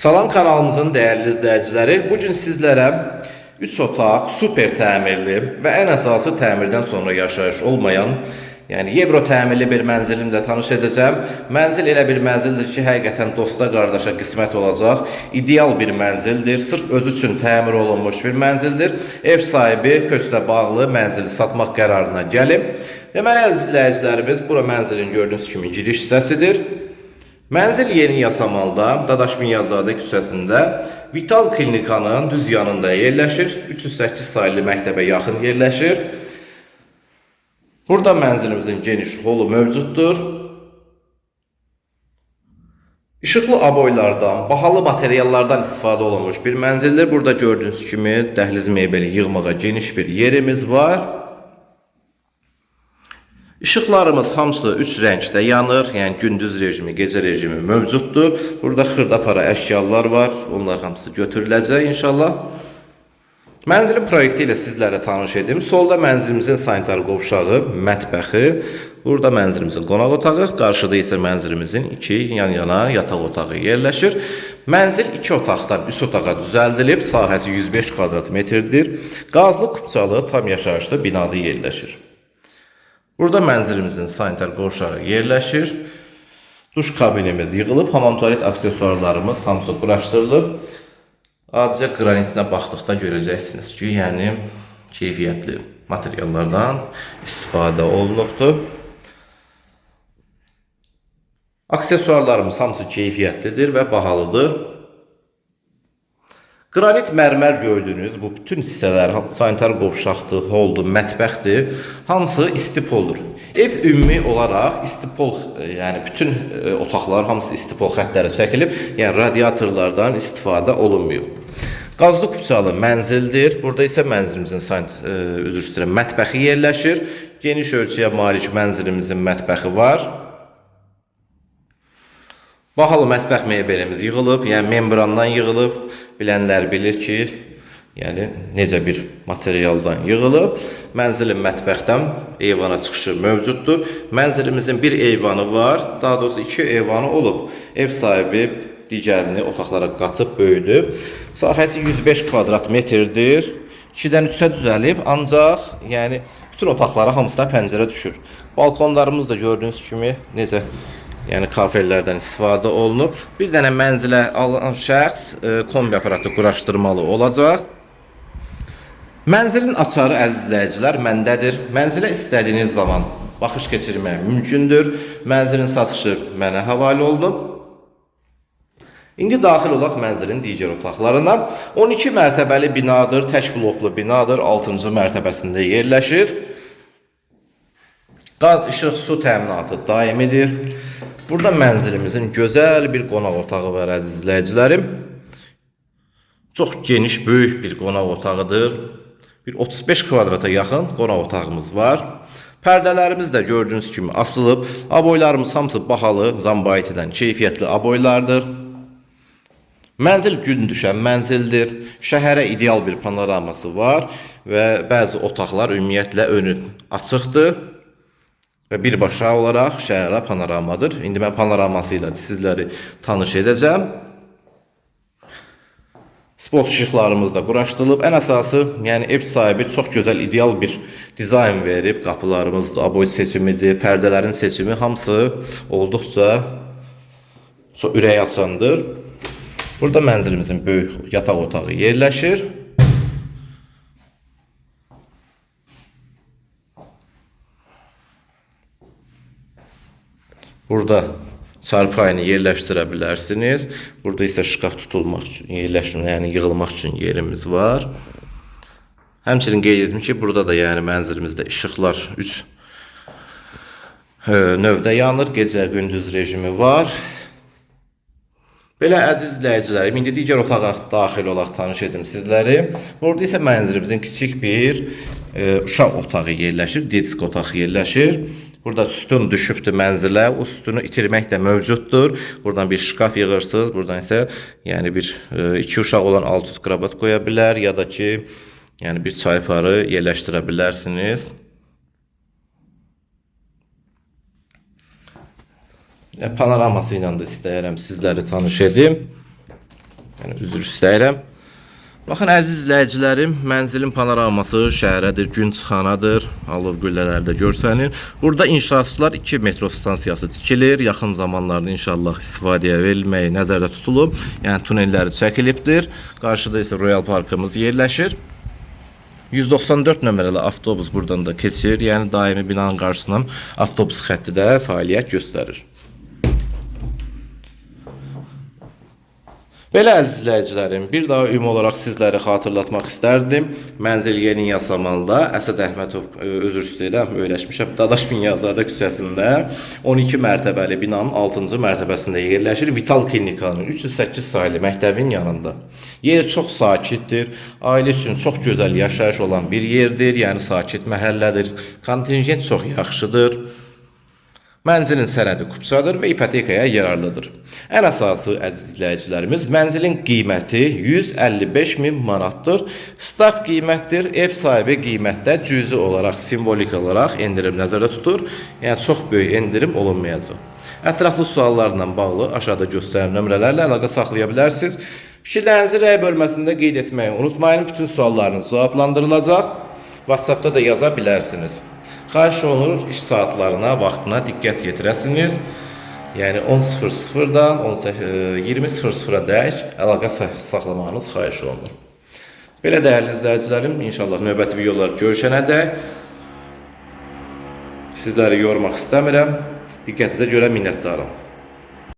Salam kanalımızın değerli izleyicileri, bugün sizlere 3 otaq, super təmirli və ən əsası təmirdən sonra yaşayış olmayan, yəni Yebro təmirli bir mənzilimlə tanış edəcəm. Mənzil elə bir mənzildir ki, həqiqətən dosta, qardaşa qismət olacaq. İdeal bir mənzildir. Sırf özü üçün təmir olunmuş bir mənzildir. Ev sahibi köçlə bağlı mənzili satmaq qərarına gəlib. Deməli, əziz izləyicilərimiz, bura mənzilin gördüyünüz kimi giriş hissəsidir. Mənzil Yeni Yasamalda, Dadaş Miyazadə küçəsində Vital Klinikanın düz yanında yerləşir. 308 sayılı məktəbə yaxın yerləşir. Burada mənzilimizin geniş holu mövcuddur. İşıqlı aboylardan, bahalı materiallardan istifadə olunmuş bir mənzildir. Burada gördüyünüz kimi dəhliz mebeli yığmağa geniş bir yerimiz var. Işıqlarımız hamısı 3 rəngdə yanır. Yəni gündüz rejimi, gecə rejimi mövcuddur. Burada xırda para əşyalar var. Onlar hamısı götürüləcək inşallah. Mənzilin proyekti ilə sizlərə tanış edim. Solda mənzilimizin sanitar qovşağı, mətbəxi, burada mənzilimizin qonaq otağı, qarşıda isə mənzilimizin iki yan-yana yataq otağı yerləşir. Mənzil iki otaqdan üst otağa düzəldilib, sahəsi 105 kvadrat metrdir. Qazlı kupçalı tam yaşayışlı binada yerləşir. Burada mənzilimizin sanitar qovşağı yerləşir. Duş kabinimiz yığılıb, hamam tualet aksesuarlarımız hamısı quraşdırılıb. Adicə qranitinə baxdıqda görəcəksiniz ki, yəni keyfiyyətli materiallardan istifadə olunubdur. Aksesuarlarımız hamısı keyfiyyətlidir və bahalıdır. Qranit mərmər gördüyünüz bu bütün hissələr sanitar qovşaqdır, holdur, mətbəxdir. Hamısı istipoldur. Ev ümumi olaraq istipol, e, yəni bütün e, otaqlar hamısı istipol xəttləri çəkilib, yəni radiatorlardan istifadə olunmuyor. Qazlı kupçalı mənzildir. Burada isə mənzilimizin sanit, e, üzr istəyirəm, mətbəxi yerləşir. Geniş ölçüyə malik mənzilimizin mətbəxi var. Bahalı mətbəx mebelimiz yığılıb, yəni membrandan yığılıb. Bilənlər bilir ki, yəni necə bir materialdan yığılıb. Mənzilin mətbəxdən eyvana çıxışı mövcuddur. Mənzilimizin bir eyvanı var, daha doğrusu iki eyvanı olub. Ev sahibi digərini otaqlara qatıb böyüdüb. Sahəsi 105 kvadrat metrdir. 2-dən 3-ə düzəlib, ancaq yəni bütün otaqlara hamısına pəncərə düşür. Balkonlarımız da gördüyünüz kimi necə yəni kafellərdən istifadə olunub. Bir dənə mənzilə alan şəxs e, kombi aparatı quraşdırmalı olacaq. Mənzilin açarı əziz izləyicilər məndədir. Mənzilə istədiyiniz zaman baxış keçirmək mümkündür. Mənzilin satışı mənə həvalə olunub. İndi daxil olaq mənzilin digər otaqlarına. 12 mərtəbəli binadır, tək bloklu binadır, 6-cı mərtəbəsində yerləşir. Qaz, işıq, su təminatı daimidir. Burada mənzilimizin gözəl bir qonaq otağı var əziz izləyicilərim. Çox geniş, böyük bir qonaq otağıdır. Bir 35 kvadrata yaxın qonaq otağımız var. Pərdələrimiz də gördüyünüz kimi asılıb. Aboylarımız hamısı bahalı, Zambaytidən keyfiyyətli aboylardır. Mənzil gün düşən mənzildir. Şəhərə ideal bir panoraması var və bəzi otaqlar ümumiyyətlə önü açıqdır və birbaşa olaraq şəhərə panoramadır. İndi mən panoraması ilə sizləri tanış edəcəm. Spot işıqlarımız da quraşdırılıb. Ən əsası, yəni ev sahibi çox gözəl, ideal bir dizayn verib. Qapılarımız, aboy seçimidir, pərdələrin seçimi hamısı olduqca çox ürək açandır. Burada mənzilimizin böyük yataq otağı yerləşir. Burada çarpayını yerləşdirə bilərsiniz. Burada isə şkaf tutulmaq üçün, yerləşmə, yəni yığılmaq üçün yerimiz var. Həmçinin qeyd etdim ki, burada da yəni mənzilimizdə işıqlar 3 növdə yanır. Gecə gündüz rejimi var. Belə əziz izləyicilərim, indi digər otağa daxil olaq tanış edim sizləri. Burada isə mənzilimizin kiçik bir e, uşaq otağı yerləşir, disk otağı yerləşir. Burada sütun düşübdür mənzilə, o sütunu itirmək də mövcuddur. Buradan bir şkaf yığırsınız, buradan isə yəni bir e, iki uşaq olan 600 krabat qoya bilər ya da ki, yəni bir çayparı yerləşdirə bilərsiniz. E, Panoraması ilə də istəyirəm sizləri tanış edim. Yəni üzr istəyirəm. Baxın əziz izləyicilərim, mənzilin panoraması şəhərədir, gün çıxanadır, alov güllələri də görsənir. Burada inşaatçılar 2 metro stansiyası tikilir. Yaxın zamanlarda inşallah istifadəyə verilməyi nəzərdə tutulub. Yəni tunelləri çəkilibdir. Qarşıda isə Royal Parkımız yerləşir. 194 nömrəli avtobus buradan da keçir. Yəni daimi binanın qarşısından avtobus xətti də fəaliyyət göstərir. Belə əziz izləyicilərim, bir daha ümumi olaraq sizləri xatırlatmaq istərdim. Mənzil Yeni Yasamalda Əsəd Əhmədov ə, özür istəyirəm, öyrəşmişəm. Dadaş Binyazadə küçəsində 12 mərtəbəli binanın 6-cı mərtəbəsində yerləşir. Vital Klinikanın 308 saylı məktəbin yanında. Yer çox sakitdir. Ailə üçün çox gözəl yaşayış olan bir yerdir. Yəni sakit məhəllədir. Kontingent çox yaxşıdır. Mənzilin sənədi kupçadır və ipotekaya yararlıdır. Ən əsası əziz izləyicilərimiz, mənzilin qiyməti 155 min manatdır. Start qiymətdir. Ev sahibi qiymətdə cüzi olaraq, simvolik olaraq endirim nəzərdə tutur. Yəni çox böyük endirim olunmayacaq. Ətraflı suallarla bağlı aşağıda göstərilən nömrələrlə əlaqə saxlaya bilərsiniz. Fikirlərinizi rəy bölməsində qeyd etməyi unutmayın. Bütün suallarınız cavablandırılacaq. WhatsApp-da da yaza bilərsiniz. Xahiş olunur iş saatlarına, vaxtına diqqət yetirəsiniz. Yəni 10.00-dan 20.00-a dək əlaqə sa- saxlamağınız xahiş olunur. Belə dəyərli izləyicilərim, inşallah növbəti videolar görüşənədək sizləri yormaq istəmirəm. Diqqətinizə görə minnətdaram.